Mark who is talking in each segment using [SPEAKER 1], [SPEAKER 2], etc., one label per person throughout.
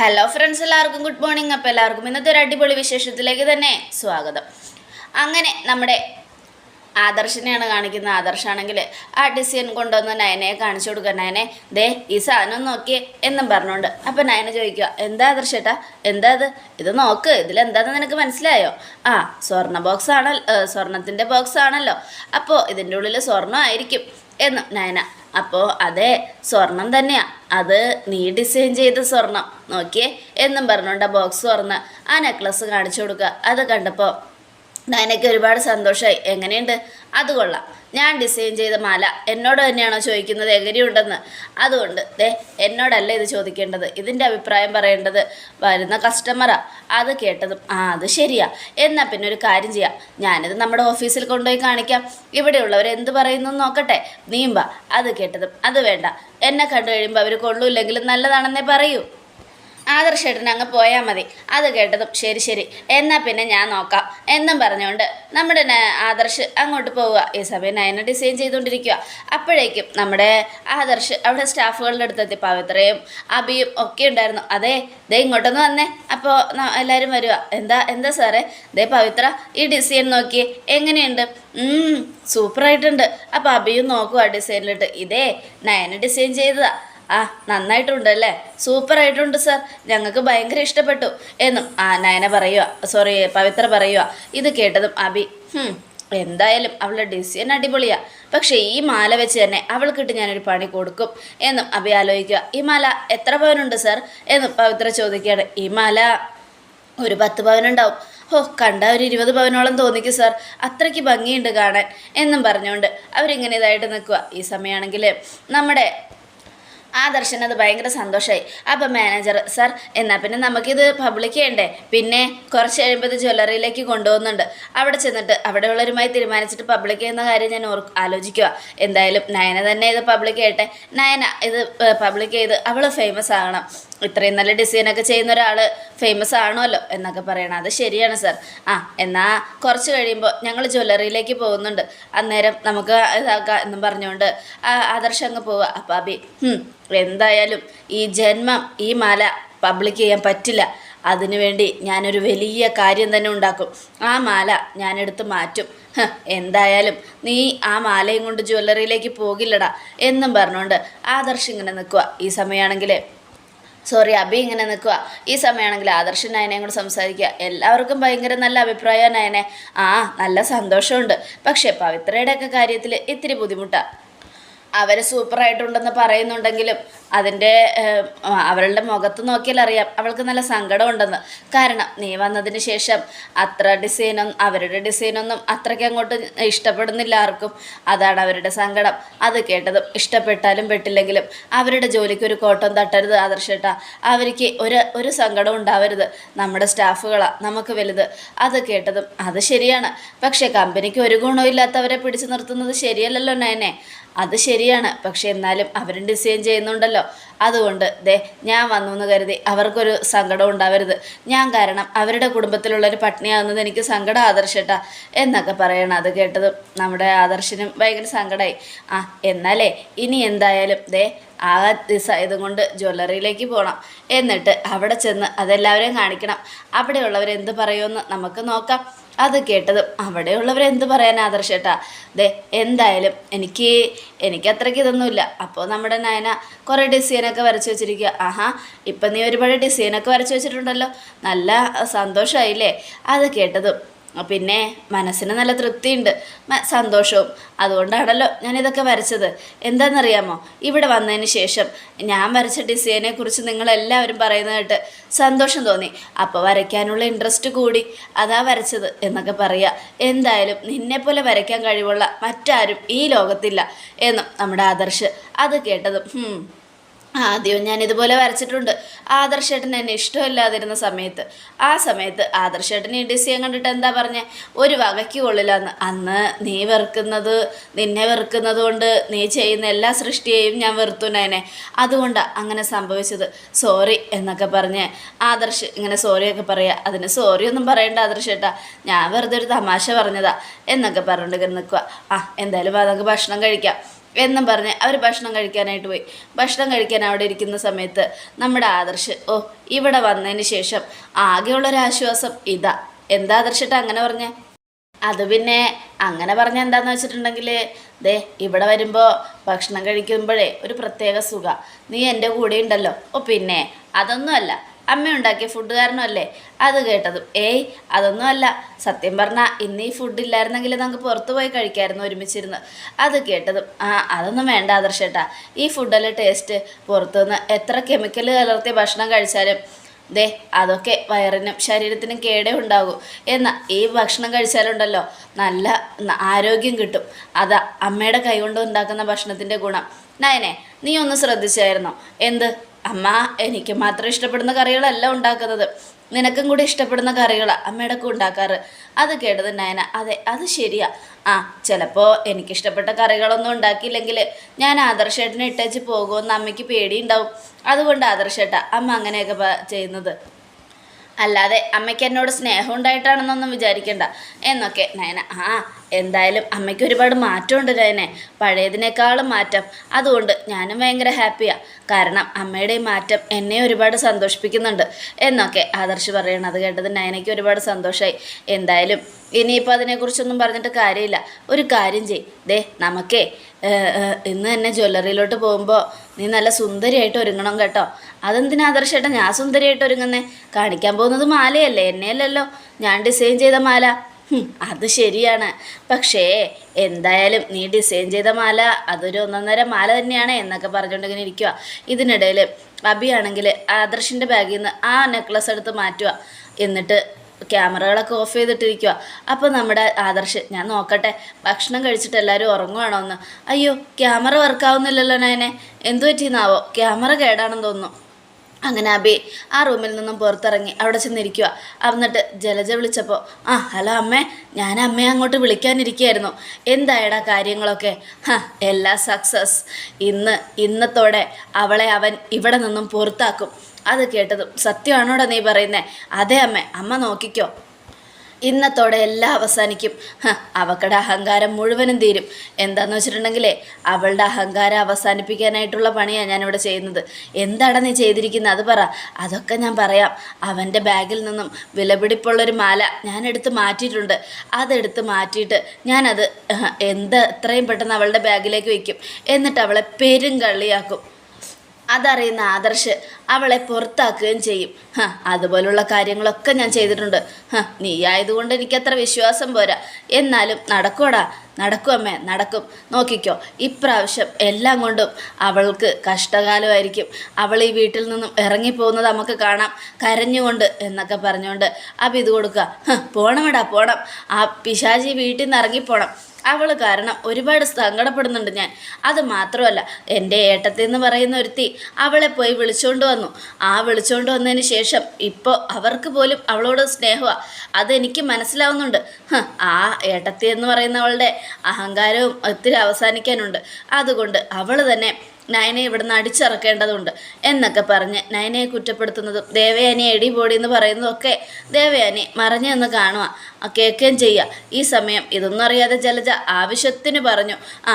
[SPEAKER 1] Hello friends എല്ലാവർക്കും good morning അപ്പോൾ എല്ലാവർക്കും ഇന്നത്തെ ഒരു അടിപൊളി വിശേഷത്തിലേക്ക് തന്നെ സ്വാഗതം. അങ്ങനെ നമ്മുടെ ആദർശിനെയാണ് കാണിക്കുന്ന ആദർശാണെങ്കിൽ ആ ഡിസൈൻ കൊണ്ടുവന്ന് നയനയെ കാണിച്ചു കൊടുക്കുക. നയനെ ദേ ഈ സാധനം നോക്കിയേ എന്നും പറഞ്ഞുകൊണ്ട്. അപ്പം നയന ചോദിക്കുക എന്താ ആദർശേട്ടാ എന്താ അത്? ഇത് നോക്ക് ഇതിലെന്താന്ന് നിനക്ക് മനസ്സിലായോ? ആ സ്വർണ ബോക്സ് ആണല്ലോ സ്വർണത്തിന്റെ ബോക്സ് ആണല്ലോ. അപ്പോൾ ഇതിന്റെ ഉള്ളിൽ സ്വർണമായിരിക്കും എന്നും നയന അപ്പോൾ അതെ സ്വർണം തന്നെയാ. അത് നീ ഡിസൈൻ ചെയ്ത സ്വർണം. നോക്കിയേ? എന്നും പറഞ്ഞുകൊണ്ട് ബോക്സ് തുറന്ന് ആ നെക്ലസ് കാണിച്ചു കൊടുക്കുക. അത് കണ്ടപ്പോൾ നയനയ്ക്ക് ഒരുപാട് സന്തോഷമായി എങ്ങനെയുണ്ട്? അത് കൊള്ളാം. ഞാൻ ഡിസൈൻ ചെയ്ത മാല എന്നോട് തന്നെയാണോ ചോദിക്കുന്നത്? എങ്ങനെയുണ്ടെന്ന്? അതുകൊണ്ട് ദേ എന്നോടല്ല ഇത് ചോദിക്കേണ്ടത്? ഇതിന്റെ അഭിപ്രായം പറയേണ്ടത് വരുന്ന കസ്റ്റമറാ അത് കേട്ടതും ആ അത് ശരിയാ. എന്നാൽ പിന്നെ ഒരു കാര്യം ചെയ്യാം. ഞാനിത് നമ്മുടെ ഓഫീസിൽ കൊണ്ടുപോയി കാണിക്കാം. ഇവിടെയുള്ളവർ എന്ത് പറയുന്നു നോക്കട്ടെ. നീമ്പ അത് കേട്ടതും അത് വേണ്ട. എന്നെ കണ്ടു കഴിയുമ്പോൾ അവർ കൊള്ളൂല്ലെങ്കിലും നല്ലതാണെന്നേ പറയൂ. ആദർശേട്ടൻ അങ്ങ് പോയാൽ മതി. അത് കേട്ടതും ശരി ശരി. എന്നാൽ പിന്നെ ഞാൻ നോക്കാം. എന്നും പറഞ്ഞുകൊണ്ട് നമ്മുടെ ആദർശ് അങ്ങോട്ട് പോവുക. ഈ സമയം നയന ഡിസൈൻ ചെയ്തുകൊണ്ടിരിക്കുക. അപ്പോഴേക്കും നമ്മുടെ ആദർശ് അവിടെ സ്റ്റാഫുകളുടെ അടുത്തെത്തി. പവിത്രയും അബിയും ഒക്കെ ഉണ്ടായിരുന്നു. അതെ ദേ ഇങ്ങോട്ടൊന്ന് വന്നേ. അപ്പോൾ എല്ലാവരും വരിക എന്താ എന്താ സാറേ? ദേ പവിത്ര ഈ ഡിസൈൻ നോക്കിയേ. എങ്ങനെയുണ്ട്? സൂപ്പറായിട്ടുണ്ട്. അപ്പോൾ അബിയും നോക്കുക ഡിസൈനിലിട്ട്. ഇതേ നയന ഡിസൈൻ ചെയ്തതാ. ആ നന്നായിട്ടുണ്ട് അല്ലേ? സൂപ്പറായിട്ടുണ്ട് സർ. ഞങ്ങൾക്ക് ഭയങ്കര ഇഷ്ടപ്പെട്ടു. എന്നും ആ നയന പറയുക സോറി പവിത്ര പറയുക ഇത് കേട്ടതും അബി "ഹും, എന്തായാലും അവളുടെ ഡിസൈൻ അടിപൊളിയാ. പക്ഷേ ഈ മാല വെച്ച് തന്നെ അവൾക്കിട്ട് ഞാനൊരു പണി കൊടുക്കും. എന്നും അബി ആലോചിക്കുക ഈ മാല എത്ര പവനുണ്ട് സർ? എന്നും പവിത്ര ചോദിക്കുകയാണ് ഈ മാല ഒരു പത്ത് പവനുണ്ടാവും. ഓ കണ്ട ഒരു ഇരുപത് പവനോളം തോന്നിക്കും സാർ. അത്രയ്ക്ക് ഭംഗിയുണ്ട് കാണാൻ. എന്നും പറഞ്ഞുകൊണ്ട് അവരിങ്ങനെ ഇതായിട്ട് നിൽക്കുക ഈ സമയമാണെങ്കിൽ നമ്മുടെ ആദർശന് അത് ഭയങ്കര സന്തോഷമായി അപ്പം മാനേജർ സാർ എന്നാൽ പിന്നെ നമുക്കിത് പബ്ലിക് ചെയ്യണ്ടേ? പിന്നെ കുറച്ച് കഴിയുമ്പോൾ ഇത് ജ്വല്ലറിയിലേക്ക് കൊണ്ടുപോകുന്നുണ്ട്. അവിടെ ചെന്നിട്ട് അവിടെയുള്ളവരുമായി തീരുമാനിച്ചിട്ട് പബ്ലിക് ചെയ്യുന്ന കാര്യം ഞാൻ ഓർ ആലോചിക്കുക. എന്തായാലും നയന തന്നെ ഇത് പബ്ലിക് ചെയ്യട്ടെ. നയന ഇത് പബ്ലിക് ചെയ്ത് അവൾ ഫേമസ് ആകണം. ഇത്രയും നല്ല ഡിസൈനൊക്കെ ചെയ്യുന്ന ഒരാൾ ഫേമസ് ആണല്ലോ എന്നൊക്കെ പറയണം. അത് ശരിയാണ് സർ ആ എന്നാൽ കുറച്ച് കഴിയുമ്പോൾ ഞങ്ങൾ ജ്വല്ലറിയിലേക്ക് പോകുന്നുണ്ട്. അന്നേരം നമുക്ക് ഇതാക്കാം എന്നും പറഞ്ഞുകൊണ്ട് ആദർശം അങ്ങ് പോവുക അപ്പം അബി എന്തായാലും ഈ ജന്മം ഈ മാല പബ്ലിക് ചെയ്യാൻ പറ്റില്ല. അതിനുവേണ്ടി ഞാനൊരു വലിയ കാര്യം തന്നെ ഉണ്ടാക്കും. ആ മാല ഞാനെടുത്ത് മാറ്റും. എന്തായാലും നീ ആ മാലയും കൊണ്ട് ജ്വല്ലറിയിലേക്ക് പോകില്ലടാ എന്നും പറഞ്ഞുകൊണ്ട് ആദർശ് ഇങ്ങനെ നിൽക്കുക ഈ സമയമാണെങ്കിൽ സോറി അബി ഇങ്ങനെ നിൽക്കുക ഈ സമയമാണെങ്കിൽ ആദർശൻ നയനയും കൂടെ സംസാരിക്കുക. എല്ലാവർക്കും ഭയങ്കര നല്ല അഭിപ്രായമാണ് നയനെ. ആ നല്ല സന്തോഷമുണ്ട്. പക്ഷേ പവിത്രയുടെയൊക്കെ കാര്യത്തിൽ ഇത്തിരി ബുദ്ധിമുട്ടാണ് അവർ സൂപ്പറായിട്ടുണ്ടെന്ന് പറയുന്നുണ്ടെങ്കിലും അതിന്റെ അവളുടെ മുഖത്ത് നോക്കിയാൽ അറിയാം. അവൾക്ക് നല്ല സങ്കടമുണ്ടെന്ന്. കാരണം നീ വന്നതിന് ശേഷം അത്ര ഡിസൈനൊന്നും അവരുടെ ഡിസൈനൊന്നും അത്രയ്ക്ക് അങ്ങോട്ട് ഇഷ്ടപ്പെടുന്നില്ല ആർക്കും. അതാണ് അവരുടെ സങ്കടം. അത് കേട്ടതും ഇഷ്ടപ്പെട്ടാലും പെട്ടില്ലെങ്കിലും അവരുടെ ജോലിക്ക് ഒരു കോട്ടം തട്ടരുത് ആദർശേട്ടാ. അവർക്ക് ഒരു ഒരു സങ്കടം ഉണ്ടാവരുത്. നമ്മുടെ സ്റ്റാഫുകളാണ് നമുക്ക് വലുത്. അത് കേട്ടതും അത് ശരിയാണ്. പക്ഷേ കമ്പനിക്ക് ഒരു ഗുണവും ഇല്ലാത്തവരെ പിടിച്ചു നിർത്തുന്നത് ശരിയല്ലല്ലോ നയനെ. അത് ശരിയാണ്. പക്ഷെ എന്നാലും അവരും ഡിസൈൻ ചെയ്യുന്നുണ്ടല്ലോ. അതുകൊണ്ട് ദേ ഞാൻ വന്നു എന്ന് കരുതി അവർക്കൊരു സങ്കടം ഉണ്ടാവരുത്. ഞാൻ കാരണം അവരുടെ കുടുംബത്തിലുള്ളൊരു പട്ടിണിയാകുന്നത് എനിക്ക് സങ്കടം ആദർശട്ടാ എന്നൊക്കെ പറയണം. അത് കേട്ടതും നമ്മുടെ ആദർശനും ഭയങ്കര സങ്കടമായി ആ എന്നാലേ ഇനി എന്തായാലും ദേ ആ ദിവസം ഇതും കൊണ്ട് ജ്വല്ലറിയിലേക്ക് പോകണം എന്നിട്ട് അവിടെ ചെന്ന് അതെല്ലാവരെയും കാണിക്കണം. അവിടെയുള്ളവർ എന്ത് പറയുമെന്ന് നമുക്ക് നോക്കാം. അത് കേട്ടതും അവിടെയുള്ളവർ എന്ത് പറയാൻ ആദർശേട്ടാ ദേ എന്തായാലും എനിക്ക് എനിക്ക് അത്രയ്ക്ക് ഇതൊന്നുമില്ല. അപ്പോൾ നമ്മുടെ നയന കുറേ ഡിസൈനൊക്കെ വരച്ച് വെച്ചിരിക്കുക ആഹാ ഇപ്പം നീ ഒരുപാട് ഡിസൈനൊക്കെ വരച്ച് വെച്ചിട്ടുണ്ടല്ലോ. നല്ല സന്തോഷമായില്ലേ അത് കേട്ടതും പിന്നെ മനസ്സിന് നല്ല തൃപ്തിയുണ്ട്. സന്തോഷവും. അതുകൊണ്ടാണല്ലോ ഞാനിതൊക്കെ വരച്ചത്. എന്താണെന്നറിയാമോ? ഇവിടെ വന്നതിന് ശേഷം ഞാൻ വരച്ച ഡിസൈനെ കുറിച്ച് നിങ്ങളെല്ലാവരും പറയുന്നത് കേട്ട് സന്തോഷം തോന്നി. അപ്പോൾ വരയ്ക്കാനുള്ള ഇൻട്രസ്റ്റ് കൂടി. അതാ വരച്ചത് എന്നൊക്കെ പറയുക എന്തായാലും നിന്നെപ്പോലെ വരയ്ക്കാൻ കഴിവുള്ള മറ്റാരും ഈ ലോകത്തില്ല എന്നും നമ്മുടെ ആദർശ് അത് കേട്ടതും "ഹും, ആദ്യവും ഞാൻ ഇതുപോലെ വരച്ചിട്ടുണ്ട്. ആദർശേട്ടൻ എന്നെ ഇഷ്ടമില്ലാതിരുന്ന സമയത്ത്. ആ സമയത്ത് ആദർശേട്ടൻ ഈ ഡിസൈൻ കണ്ടിട്ട് എന്താ പറഞ്ഞേ? ഒരു വകയ്ക്ക് കൊള്ളില്ലെന്ന്. അന്ന് നീ വെറുക്കുന്നത് നിന്നെ വെറുക്കുന്നത് കൊണ്ട് നീ ചെയ്യുന്ന എല്ലാ സൃഷ്ടിയെയും ഞാൻ വെറുത്തുനേനെ അതുകൊണ്ടാണ് അങ്ങനെ സംഭവിച്ചത്. സോറി എന്നൊക്കെ പറഞ്ഞ് ആദർശ് ഇങ്ങനെ സോറിയൊക്കെ പറയുക അതിന് സോറി ഒന്നും പറയണ്ട ആദർശേട്ടാ. ഞാൻ വെറുതെ ഒരു തമാശ പറഞ്ഞതാ എന്നൊക്കെ പറഞ്ഞുകൊണ്ട് നിൽക്കുക ആ എന്തായാലും അതൊക്കെ ഭക്ഷണം കഴിക്കാം. എന്നും പറഞ്ഞ് അവർ ഭക്ഷണം കഴിക്കാനായിട്ട് പോയി. ഭക്ഷണം കഴിക്കാൻ അവിടെ ഇരിക്കുന്ന സമയത്ത് നമ്മുടെ ആദർശ് ഓ ഇവിടെ വന്നതിന് ശേഷം ആകെയുള്ളൊരാശ്വാസം ഇതാ. എന്താ ആദർശിട്ട് അങ്ങനെ പറഞ്ഞേ? അത് പിന്നെ അങ്ങനെ പറഞ്ഞ എന്താന്ന് വെച്ചിട്ടുണ്ടെങ്കിൽ ദേ ഇവിടെ വരുമ്പോൾ ഭക്ഷണം കഴിക്കുമ്പോഴേ ഒരു പ്രത്യേക സുഖ. നീ എന്റെ കൂടെ ഉണ്ടല്ലോ. ഓ പിന്നെ അതൊന്നുമല്ല അമ്മ ഉണ്ടാക്കിയ ഫുഡ് കാരണമല്ലേ? അത് കേട്ടതും. ഏയ് അതൊന്നുമല്ല. സത്യം പറഞ്ഞാൽ ഇന്ന് ഈ ഫുഡ് ഇല്ലായിരുന്നെങ്കിൽ നമുക്ക് പുറത്തു പോയി കഴിക്കാമായിരുന്നു ഒരുമിച്ചിരുന്ന്. അത് കേട്ടതും. ആ അതൊന്നും വേണ്ട ആദർശേട്ടാ. ഈ ഫുഡല്ല ടേസ്റ്റ് പുറത്തുനിന്ന് എത്ര കെമിക്കൽ കലർത്തിയ ഭക്ഷണം കഴിച്ചാലും ദേ അതൊക്കെ വയറിനും ശരീരത്തിനും കേടേ ഉണ്ടാകൂ. എന്നാൽ ഈ ഭക്ഷണം കഴിച്ചാലുണ്ടല്ലോ നല്ല ആരോഗ്യം കിട്ടും. അതാ അമ്മയുടെ കൈകൊണ്ട് ഉണ്ടാക്കുന്ന ഭക്ഷണത്തിന്റെ ഗുണം. നയനെ നീ ഒന്ന് ശ്രദ്ധിച്ചായിരുന്നോ? എന്ത്? അമ്മ എനിക്ക് മാത്രം ഇഷ്ടപ്പെടുന്ന കറികളല്ല ഉണ്ടാക്കുന്നത്. നിനക്കും കൂടി ഇഷ്ടപ്പെടുന്ന കറികളാണ് അമ്മയുടെ ഉണ്ടാക്കാറ്. അത് കേട്ടത് നയന. അതെ അത് ശരിയാ. ആ ചിലപ്പോൾ എനിക്കിഷ്ടപ്പെട്ട കറികളൊന്നും ഉണ്ടാക്കിയില്ലെങ്കിൽ ഞാൻ ആദർശേട്ടനെ ഇട്ടേച്ച് പോകുമെന്ന് അമ്മയ്ക്ക് പേടിയുണ്ടാവും. അതുകൊണ്ട് ആദർശേട്ട അമ്മ അങ്ങനെയൊക്കെ ചെയ്യുന്നത്. അല്ലാതെ അമ്മയ്ക്ക് എന്നോട് സ്നേഹം ഉണ്ടായിട്ടാണെന്നൊന്നും വിചാരിക്കണ്ട. എന്നൊക്കെ നയന. ആ എന്തായാലും അമ്മയ്ക്ക് ഒരുപാട് മാറ്റമുണ്ട് തന്നെ പഴയതിനേക്കാളും മാറ്റം. അതുകൊണ്ട് ഞാനും ഭയങ്കര ഹാപ്പിയാണ് കാരണം അമ്മയുടെ ഈ മാറ്റം എന്നെ ഒരുപാട് സന്തോഷിപ്പിക്കുന്നുണ്ട്. എന്നൊക്കെ ആദർശ് പറയണം അത് കേട്ടത് നയനയ്ക്ക് ഒരുപാട് സന്തോഷമായി എന്തായാലും ഇനിയിപ്പോൾ അതിനെക്കുറിച്ചൊന്നും പറഞ്ഞിട്ട് കാര്യമില്ല. ഒരു കാര്യം ചെയ് ദേ നമുക്കേ ഇന്ന് തന്നെ ജ്വല്ലറിയിലോട്ട് പോകുമ്പോൾ നീ നല്ല സുന്ദരിയായിട്ട് ഒരുങ്ങണം കേട്ടോ. അതെന്തിനാ ആദർശേട്ടാ ഞാൻ സുന്ദരിയായിട്ട് ഒരുങ്ങുന്നേ? കാണിക്കാൻ പോകുന്നത് മാലയല്ലേ എന്നെയല്ലല്ലോ. ഞാൻ ഡിസൈൻ ചെയ്ത മാല. അത് ശരിയാണ്. പക്ഷേ എന്തായാലും നീ ഡിസൈൻ ചെയ്ത മാല അതൊരു ഒന്നൊന്നര മാല തന്നെയാണ് എന്നൊക്കെ പറഞ്ഞുകൊണ്ടിങ്ങനെ ഇരിക്കുക ഇതിനിടയിൽ അബിയാണെങ്കിൽ ആദർശിന്റെ ബാഗിൽ നിന്ന് ആ നെക്ലസ് എടുത്ത് മാറ്റുക എന്നിട്ട് ക്യാമറകളൊക്കെ ഓഫ് ചെയ്തിട്ടിരിക്കുക അപ്പോൾ നമ്മുടെ ആദർശ് ഞാൻ നോക്കട്ടെ ഭക്ഷണം കഴിച്ചിട്ട് എല്ലാവരും ഉറങ്ങുവാണോ എന്ന്? അയ്യോ ക്യാമറ വർക്കാവുന്നില്ലല്ലോ നയനെ. എന്തു പറ്റിയെന്നാവോ? ക്യാമറ കേടാണെന്ന് തോന്നുന്നു. അങ്ങനെ അബി ആ റൂമിൽ നിന്നും പുറത്തിറങ്ങി അവിടെ ചെന്നിരിക്കുക എന്നിട്ട് ജലജ വിളിച്ചപ്പോൾ ആ ഹലോ അമ്മേ ഞാൻ അമ്മയെ അങ്ങോട്ട് വിളിക്കാനിരിക്കുകയായിരുന്നു. എന്തായടാ കാര്യങ്ങളൊക്കെ? ഹ എല്ലാ സക്സസ് ഇന്ന് ഇന്നത്തോടെ അവളെ അവൻ ഇവിടെ നിന്നും പുറത്താക്കും. അത് കേട്ടതും സത്യമാണോടാ നീ പറയുന്നേ? അതെ അമ്മേ അമ്മ നോക്കിക്കോ. ഇന്നത്തോടെ എല്ലാം അവസാനിക്കും. അവക്കട അഹങ്കാരം മുഴുവനും തീരും. എന്താന്ന് വെച്ചിട്ടുണ്ടെങ്കിലേ അവളുടെ അഹങ്കാരം അവസാനിപ്പിക്കാനായിട്ടുള്ള പണിയാണ് ഞാനിവിടെ ചെയ്യുന്നത്. എന്താണ് നീ ചെയ്തിരിക്കുന്നത് അത് പറ. അതൊക്കെ ഞാൻ പറയാം. അവന്റെ ബാഗിൽ നിന്നും വിലപിടിപ്പുള്ളൊരു മാല ഞാനെടുത്ത് മാറ്റിയിട്ടുണ്ട്. അതെടുത്ത് മാറ്റിയിട്ട് ഞാനത് എന്ത് എത്രയും പെട്ടെന്ന് അവളുടെ ബാഗിലേക്ക് വയ്ക്കും. എന്നിട്ട് അവളെ പെരും കള്ളിയാക്കും. അതറിയുന്ന ആദർശ് അവളെ പുറത്താക്കുകയും ചെയ്യും. അതുപോലുള്ള കാര്യങ്ങളൊക്കെ ഞാൻ ചെയ്തിട്ടുണ്ട്. ഹ നീ ആയതുകൊണ്ട് എനിക്കത്ര വിശ്വാസം പോരാ. എന്നാലും നടക്കൂടാ. നടക്കും അമ്മേ നടക്കും. നോക്കിക്കോ ഇപ്രാവശ്യം എല്ലാം കൊണ്ടും അവൾക്ക് കഷ്ടകാലമായിരിക്കും. അവൾ ഈ വീട്ടിൽ നിന്നും ഇറങ്ങിപ്പോകുന്നത് നമുക്ക് കാണാം. കരഞ്ഞുകൊണ്ട് എന്നൊക്കെ പറഞ്ഞുകൊണ്ട് അപ്പം ഇത് കൊടുക്കുക പോണമെടാ പോണം. ആ പിശാചി വീട്ടിൽ നിന്ന് ഇറങ്ങിപ്പോണം. അവൾ കാരണം ഒരുപാട് സങ്കടപ്പെടുന്നുണ്ട് ഞാൻ. അത് മാത്രമല്ല എന്റെ ഏട്ടത്തി എന്ന് പറയുന്ന ഒരുത്തി അവളെ പോയി വിളിച്ചുകൊണ്ട് വന്നു. ആ വിളിച്ചുകൊണ്ട് വന്നതിന് ശേഷം ഇപ്പോൾ അവർക്ക് പോലും അവളോട് സ്നേഹമാണ് അതെനിക്ക് മനസ്സിലാവുന്നുണ്ട്. ആ ഏട്ടത്തി എന്ന് പറയുന്നവളുടെ അഹങ്കാരവും ഒത്തിരി അവസാനിക്കാനുണ്ട്. അതുകൊണ്ട് അവൾ തന്നെ നയനെ ഇവിടുന്ന് അടിച്ചിറക്കേണ്ടതുണ്ട് എന്നൊക്കെ പറഞ്ഞ് നയനയെ കുറ്റപ്പെടുത്തുന്നതും ദേവയാനി എടി പൊടി എന്ന് പറയുന്നതൊക്കെ ദേവയാനി മറഞ്ഞു നിന്ന് കാണുക കേൾക്കുകയും ചെയ്യുക ഈ സമയം ഇതൊന്നും അറിയാതെ ജലജ ആവശ്യത്തിന് പറഞ്ഞു ആ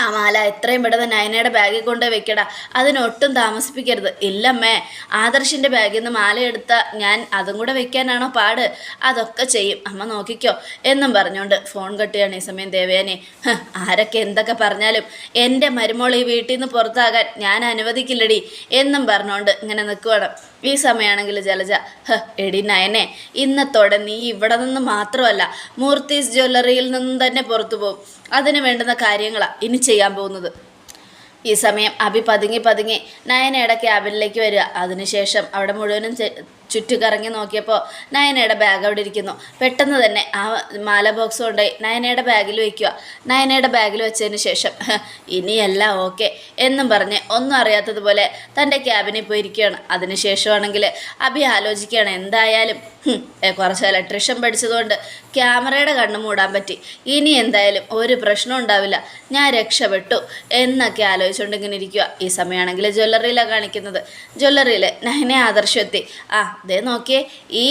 [SPEAKER 1] ആ മാല എത്രയും പെട്ടെന്ന് നയനയുടെ ബാഗിൽ കൊണ്ട് വെക്കടാ. അതിനൊട്ടും താമസിപ്പിക്കരുത്. ഇല്ലമ്മേ ആദർശിന്റെ ബാഗിൽ നിന്ന് മാല എടുത്ത ഞാൻ അതും കൂടെ വെക്കാനാണോ പാട്? അതൊക്കെ ചെയ്യും. അമ്മ നോക്കിക്കോ. എന്നും പറഞ്ഞുകൊണ്ട് ഫോൺ കെട്ടിയാണ് ഈ സമയം ദേവേനെ ആരൊക്കെ എന്തൊക്കെ പറഞ്ഞാലും എന്റെ മരുമോൾ ഈ വീട്ടിൽ നിന്ന് പുറത്താകാൻ ഞാൻ അനുവദിക്കില്ലടി. എന്നും പറഞ്ഞുകൊണ്ട് ഇങ്ങനെ നിൽക്കുവാണ്. ഈ സമയമാണെങ്കിൽ ജലജ ഹ എടി നയനെ ഇന്നത്തോടെ നീ ഇവിടെ നിന്ന് മാത്രമല്ല മൂർത്തീസ് ജ്വല്ലറിയിൽ നിന്നും തന്നെ പുറത്തു പോകും അതിന് വേണ്ടുന്ന കാര്യങ്ങളാണ് ഇനി ചെയ്യാൻ പോകുന്നത്. ഈ സമയം അഭി പതുങ്ങി പതുങ്ങി നയനയുടെ ക്യാബിനിലേക്ക് വരിക. അതിനുശേഷം അവിടെ മുഴുവനും ചെ- ചുറ്റിക്കറങ്ങി നോക്കിയപ്പോൾ നയനയുടെ ബാഗ് അവിടെ ഇരിക്കുന്നു. പെട്ടെന്ന് തന്നെ ആ മാല ബോക്സ് കൊണ്ടുപോയി നയനയുടെ ബാഗിൽ വയ്ക്കുക നയനയുടെ ബാഗിൽ വെച്ചതിന് ശേഷം ഇനിയല്ല ഓക്കെ എന്നും പറഞ്ഞ് ഒന്നും അറിയാത്തതുപോലെ തന്റെ ക്യാബിനിൽ പോയിരിക്കുകയാണ് അതിനുശേഷമാണെങ്കിൽ അഭി ആലോചിക്കുകയാണ് എന്തായാലും കുറച്ച് ഇലക്ട്രീഷ്യൻ പഠിച്ചതുകൊണ്ട് ക്യാമറയുടെ കണ്ണ് മൂടാൻ പറ്റി. ഇനി എന്തായാലും ഒരു പ്രശ്നം ഉണ്ടാവില്ല. ഞാൻ രക്ഷപ്പെട്ടു എന്നൊക്കെ ആലോചിച്ചുകൊണ്ട് ഇങ്ങനെ ഇരിക്കുക. ഈ സമയമാണെങ്കിൽ ജ്വല്ലറിയിലാണ് കാണിക്കുന്നത്. ജ്വല്ലറിയിൽ നഹനെ ആദർശം എത്തി. ആ ദേ നോക്കിയേ ഈ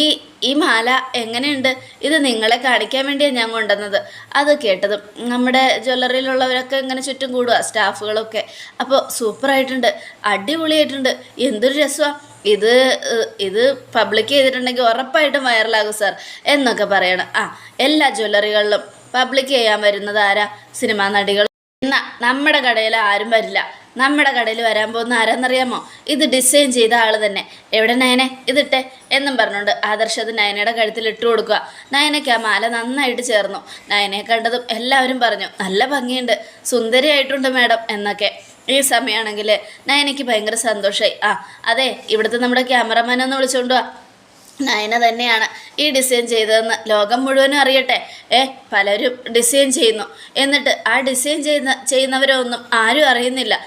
[SPEAKER 1] ഈ മാല എങ്ങനെയുണ്ട്? ഇത് നിങ്ങളെ കാണിക്കാൻ വേണ്ടിയാണ് ഞാൻ കൊണ്ടുവന്നത്. അത് കേട്ടത് നമ്മുടെ ജ്വല്ലറിയിലുള്ളവരൊക്കെ ഇങ്ങനെ ചുറ്റും കൂടുക സ്റ്റാഫുകളൊക്കെ. അപ്പോൾ സൂപ്പറായിട്ടുണ്ട് അടിപൊളിയായിട്ടുണ്ട്. എന്തൊരു രസമാണ് ഇത് ഇത് പബ്ലിക് ചെയ്തിട്ടുണ്ടെങ്കിൽ ഉറപ്പായിട്ടും വൈറലാകും സാർ എന്നൊക്കെ പറയണം. ആ എല്ലാ ജ്വല്ലറികളിലും പബ്ലിക് ചെയ്യാൻ വരുന്നത് ആരാ? സിനിമാ നടികൾ. എന്നാ നമ്മുടെ കടയിൽ ആരും വരില്ല. നമ്മുടെ കടയിൽ വരാൻ പോകുന്ന ആരാന്നറിയാമോ? ഇത് ഡിസൈൻ ചെയ്ത ആൾ തന്നെ. എവിടെ നയനെ? ഇതിട്ടെ. എന്നും പറഞ്ഞുകൊണ്ട് ആദർശ് അത് നയനയുടെ കഴുത്തിൽ ഇട്ട് കൊടുക്കുക. നയനയ്ക്ക് ആ മാല നന്നായിട്ട് ചേർന്നു. നയനയെ കണ്ടതും എല്ലാവരും പറഞ്ഞു നല്ല ഭംഗിയുണ്ട്. സുന്ദരിയായിട്ടുണ്ട് മാഡം എന്നൊക്കെ. ഈ സമയമാണെങ്കിൽ നയനയ്ക്ക് ഭയങ്കര സന്തോഷമായി ആ അതെ ഇവിടുത്തെ നമ്മുടെ ക്യാമറമാനെ ഒന്ന് വിളിച്ചുകൊണ്ട് നയന തന്നെയാണ് ഈ ഡിസൈൻ ചെയ്തതെന്ന് ലോകം മുഴുവനും അറിയട്ടെ. ഏ പലരും ഡിസൈൻ ചെയ്യുന്നു. എന്നിട്ട് ആ ഡിസൈൻ ചെയ്യുന്ന ചെയ്യുന്നവരൊന്നും ആരും അറിയുന്നില്ല.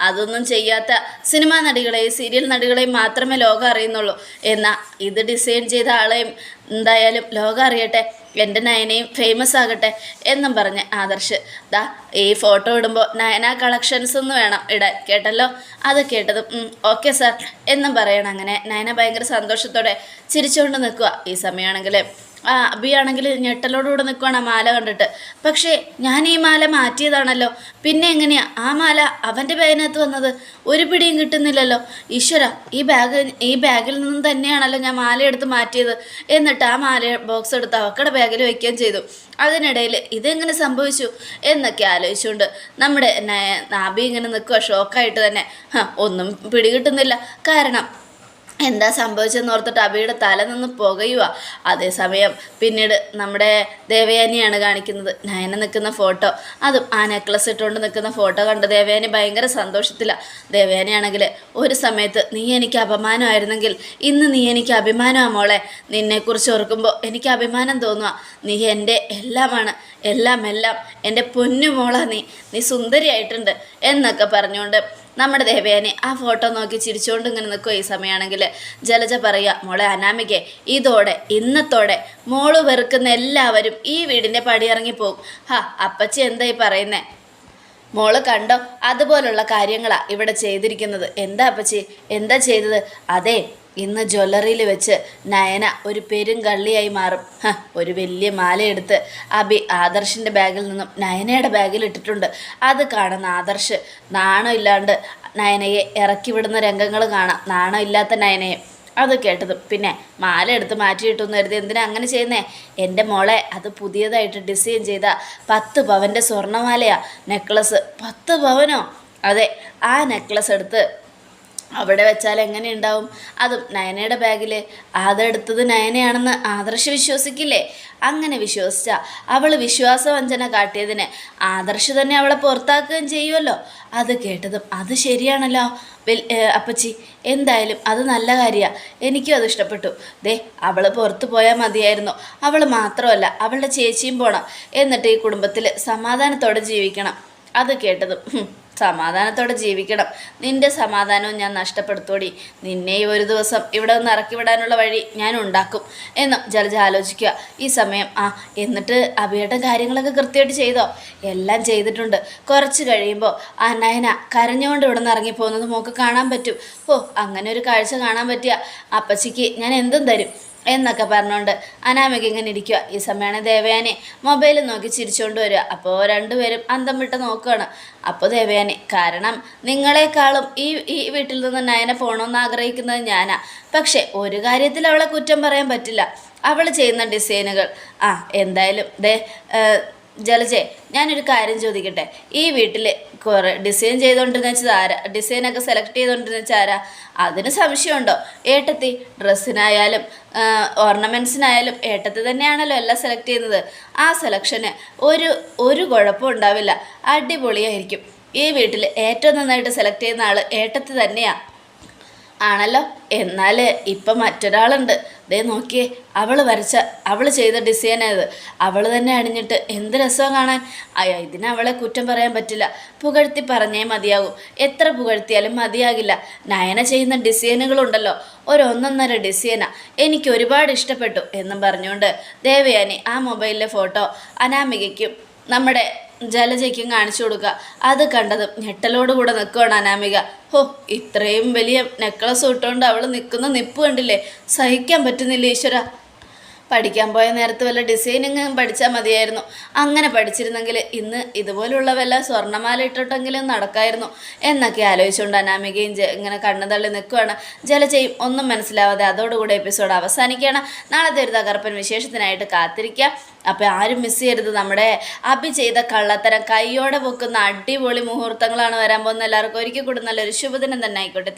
[SPEAKER 1] അതൊന്നും ചെയ്യാത്ത സിനിമാ നടികളെയും സീരിയൽ നടികളെയും മാത്രമേ ലോകം അറിയുന്നുള്ളൂ. എന്നാൽ ഇത് ഡിസൈൻ ചെയ്ത ആളെയും എന്തായാലും ലോകം അറിയട്ടെ എന്റെ നയനയും ഫേമസ് ആകട്ടെ എന്നും പറഞ്ഞ് ആദർശ്. ദാ ഈ ഫോട്ടോ ഇടുമ്പോൾ നയന കളക്ഷൻസ് ഒന്ന് വേണം ഇടാൻ. കേട്ടല്ലോ? അത് കേട്ടതും ഓക്കെ സാർ എന്നും പറയണം അങ്ങനെ. നയന ഭയങ്കര സന്തോഷത്തോടെ ചിരിച്ചുകൊണ്ട് നിൽക്കുക ഈ സമയമാണെങ്കിൽ ആ ഞെട്ടലോട് ഞെട്ടലോടുകൂടെ നിൽക്കുവാണ് ആ മാല കണ്ടിട്ട്. പക്ഷേ ഞാൻ ഈ മാല മാറ്റിയതാണല്ലോ. പിന്നെ എങ്ങനെയാ? ആ മാല അവന്റെ ബാഗിനകത്ത് വന്നത്? ഒരു പിടിയും കിട്ടുന്നില്ലല്ലോ. ഈശ്വര ഈ ബാഗ് ഈ ബാഗിൽ നിന്നും തന്നെയാണല്ലോ ഞാൻ മാല എടുത്ത് മാറ്റിയത്. എന്നിട്ട് ആ മാല ബോക്സ് എടുത്ത് അവക്കടെ ബാഗിൽ വയ്ക്കുകയും ചെയ്തു. അതിനിടയിൽ ഇതെങ്ങനെ സംഭവിച്ചു എന്നൊക്കെ ആലോചിച്ചുകൊണ്ട് നമ്മുടെ നാബി ഇങ്ങനെ നിൽക്കുക ഷോക്കായിട്ട് തന്നെ. ഒന്നും പിടികിട്ടുന്നില്ല കാരണം എന്താ സംഭവിച്ചെന്ന് ഓർത്തിട്ട് അബിയുടെ തല നിന്ന് പുകയുക അതേസമയം പിന്നീട് നമ്മുടെ ദേവയാനിയാണ് കാണിക്കുന്നത്. നയന നിൽക്കുന്ന ഫോട്ടോ. അതും ആ നെക്ലസ് ഇട്ടുകൊണ്ട് നിൽക്കുന്ന ഫോട്ടോ കണ്ട് ദേവയാനി ഭയങ്കര സന്തോഷത്തിലാണ് ദേവയാനിയാണെങ്കിൽ ഒരു സമയത്ത് നീ എനിക്ക് അപമാനമായിരുന്നെങ്കിൽ ഇന്ന് നീ എനിക്ക് അഭിമാനമാണ് മോളെ. നിന്നെക്കുറിച്ച് ഓർക്കുമ്പോൾ എനിക്ക് അഭിമാനം തോന്നുക നീ എന്റെ എല്ലാമാണ്. എല്ലാം എല്ലാം എന്റെ പൊന്നു മോളാ നീ. നീ സുന്ദരിയായിട്ടുണ്ട് എന്നൊക്കെ പറഞ്ഞുകൊണ്ട് നമ്മുടെ ദേവയാനി ആ ഫോട്ടോ നോക്കി ചിരിച്ചുകൊണ്ട് ഇങ്ങനെ നിൽക്കുക ഈ സമയമാണെങ്കിൽ ജലജ പറയുക മോളെ അനാമികെ ഇതോടെ ഇന്നത്തോടെ മോൾ വെറുക്കുന്ന എല്ലാവരും ഈ വീടിന്റെ പടിയിറങ്ങി പോകും ഹാ അപ്പച്ചി എന്തായി പറയുന്നേ? മോൾ കണ്ടോ അതുപോലുള്ള കാര്യങ്ങളാണ് ഇവിടെ ചെയ്തിരിക്കുന്നത്. എന്താ അപ്പച്ചി? എന്താ ചെയ്തത്? അതെ ഇന്ന് ജ്വല്ലറിയിൽ വെച്ച് നയന ഒരു പെരും കള്ളിയായി മാറും. ഒരു വലിയ മാലയെടുത്ത് അബി ആദർശിന്റെ ബാഗിൽ നിന്നും നയനയുടെ ബാഗിൽ ഇട്ടിട്ടുണ്ട്. അത് കാണുന്ന ആദർശ് നാണമില്ലാണ്ട് നയനയെ ഇറക്കി വിടുന്ന രംഗങ്ങൾ കാണാം. നാണമില്ലാത്ത നയനയെ. അത് കേട്ടതും പിന്നെ മാല എടുത്ത് മാറ്റിയിട്ടു എന്ന് കരുതി എന്തിനാ അങ്ങനെ ചെയ്യുന്നേ? എന്റെ മോളെ അത് പുതിയതായിട്ട് ഡിസൈൻ ചെയ്ത പത്ത് പവന്റെ സ്വർണമാലയാ. നെക്ലസ് പത്ത് പവനോ? അതെ ആ നെക്ലസ് എടുത്ത് അവിടെ വെച്ചാൽ എങ്ങനെ ഉണ്ടാവും? അതും നയനയുടെ ബാഗിൽ ആദെടുത്തത് നയനയാണെന്ന് ആദർശ് വിശ്വസിക്കില്ലേ? അങ്ങനെ വിശ്വസിച്ച അവൾ വിശ്വാസവഞ്ചന കാട്ടിയതിന് ആദർശ് തന്നെ അവളെ പുറത്താക്കുകയും ചെയ്യുമല്ലോ അത് കേട്ടതും അത് ശരിയാണല്ലോ. വെൽ അപ്പച്ചി എന്തായാലും അത് നല്ല കാര്യമാണ് എനിക്കും അത് ഇഷ്ടപ്പെട്ടു. ദേ അവൾ പുറത്തു പോയാൽ മതിയായിരുന്നു. അവൾ മാത്രമല്ല അവളുടെ ചേച്ചിയും പോണം. എന്നിട്ട് ഈ കുടുംബത്തിൽ സമാധാനത്തോടെ ജീവിക്കണം. അത് കേട്ടതും സമാധാനത്തോടെ ജീവിക്കണം. നിന്റെ സമാധാനവും ഞാൻ നഷ്ടപ്പെടുത്തോടി. നിന്നെ ഈ ഒരു ദിവസം ഇവിടെ നിന്ന് ഇറക്കി വിടാനുള്ള വഴി ഞാൻ ഉണ്ടാക്കും. എന്നും ജലജ ആലോചിക്കുക. ഈ സമയം ആ എന്നിട്ട് അഭിയുടെ കാര്യങ്ങളൊക്കെ കൃത്യമായിട്ട് ചെയ്തോ? എല്ലാം ചെയ്തിട്ടുണ്ട്. കുറച്ച് കഴിയുമ്പോൾ ആ നയന കരഞ്ഞുകൊണ്ട് ഇവിടെ നിന്ന് ഇറങ്ങിപ്പോകുന്നത് മോക്ക് കാണാൻ പറ്റും. ഓ അങ്ങനെ ഒരു കാഴ്ച കാണാൻ പറ്റിയ അപ്പച്ചിക്ക് ഞാൻ എന്തും തരും. എന്നൊക്കെ പറഞ്ഞുകൊണ്ട് അനാമിക ഇങ്ങനെ ഇരിക്കുക ഈ സമയമാണ് ദേവയാനി. മൊബൈൽ നോക്കി ചിരിച്ചുകൊണ്ട് വരിക. അപ്പോൾ രണ്ടുപേരും അന്തം വിട്ട് നോക്കുകയാണ് അപ്പോൾ ദേവയാനി കാരണം നിങ്ങളെക്കാളും ഈ ഈ വീട്ടിൽ നിന്ന് നയന പോകണമെന്ന് ആഗ്രഹിക്കുന്നത് ഞാനാ. പക്ഷേ ഒരു കാര്യത്തിൽ അവളെ കുറ്റം പറയാൻ പറ്റില്ല. അവൾ ചെയ്യുന്ന ഡിസൈനുകൾ. ആ എന്തായാലും ദേ ജലജെ ഞാനൊരു കാര്യം ചോദിക്കട്ടെ? ഈ വീട്ടിൽ കുറേ ഡിസൈൻ ചെയ്തുകൊണ്ടിരുന്ന വെച്ചത് ആരാ? ഡിസൈനൊക്കെ സെലക്ട് ചെയ്തുകൊണ്ടിരുന്ന വെച്ചാൽ ആരാ? അതിന് സംശയമുണ്ടോ? ഏട്ടത്തി ഡ്രസ്സിനായാലും ഓർണമെന്റ്സിനായാലും ഏട്ടത്തി തന്നെയാണല്ലോ എല്ലാം സെലക്ട് ചെയ്യുന്നത്. ആ സെലക്ഷന് ഒരു ഒരു കുഴപ്പവും ഉണ്ടാവില്ല. അടിപൊളിയായിരിക്കും. ഈ വീട്ടിൽ ഏറ്റവും നന്നായിട്ട് സെലക്ട് ചെയ്യുന്ന ആൾ ഏട്ടത്തി തന്നെയാണ് ആണല്ലോ. എന്നാൽ ഇപ്പം മറ്റൊരാളുണ്ട്. ദേ നോക്കിയേ അവൾ വരച്ച അവൾ ചെയ്ത ഡിസൈനായത് അവൾ തന്നെ അണിഞ്ഞിട്ട് എന്ത് രസമാണ് കാണാൻ? അയ്യോ ഇതിന് അവളെ കുറ്റം പറയാൻ പറ്റില്ല. പുകഴ്ത്തി പറഞ്ഞേ മതിയാകും. എത്ര പുകഴ്ത്തിയാലും മതിയാകില്ല. നയന ചെയ്യുന്ന ഡിസൈനുകളുണ്ടല്ലോ ഒരൊന്നൊന്നര ഡിസൈനാ എനിക്ക് ഒരുപാട് ഇഷ്ടപ്പെട്ടു എന്നും പറഞ്ഞുകൊണ്ട് ദേവയാനി ആ മൊബൈലിലെ ഫോട്ടോ അനാമികയ്ക്കും നമ്മുടെ ജലജയ്ക്കും കാണിച്ചു കൊടുക്കുക. അത് കണ്ടതും ഞെട്ടലോടുകൂടെ നിൽക്കുകയാണ് അനാമിക. ഹോ ഇത്രയും വലിയ നെക്ലസ് ഇട്ടുകൊണ്ട് അവൾ നിൽക്കുന്ന നിപ്പ് കണ്ടില്ലേ? സഹിക്കാൻ പറ്റുന്നില്ല ഈശ്വര? പഠിക്കാൻ പോയ നേരത്ത് വല്ല ഡിസൈനിങ് പഠിച്ചാൽ മതിയായിരുന്നു. അങ്ങനെ പഠിച്ചിരുന്നെങ്കിൽ ഇന്ന് ഇതുപോലുള്ള വല്ല സ്വർണമാല ഇട്ടിട്ടെങ്കിലും നടക്കായിരുന്നു. എന്നൊക്കെ ആലോചിച്ചുകൊണ്ട് അനാമികയും ഇങ്ങനെ കണ്ണു തള്ളി നിൽക്കുകയാണ് ജലജയും ഒന്നും മനസ്സിലാവാതെ അതോടുകൂടി എപ്പിസോഡ് അവസാനിക്കുകയാണ്. നാളത്തെ ഒരു തകർപ്പൻ വിശേഷത്തിനായിട്ട് കാത്തിരിക്കുക അപ്പോൾ ആരും മിസ് ചെയ്യരുത്. നമ്മുടെ അഭി ചെയ്ത കള്ളത്തരം കൈയോടെ പൊക്കുന്ന അടിപൊളി മുഹൂർത്തങ്ങളാണ് വരാൻ പോകുന്നത്. എല്ലാവർക്കും ഒരിക്കൽ കൂടി നല്ലൊരു ശുഭദിനം തന്നെ ആയിക്കോട്ടെ.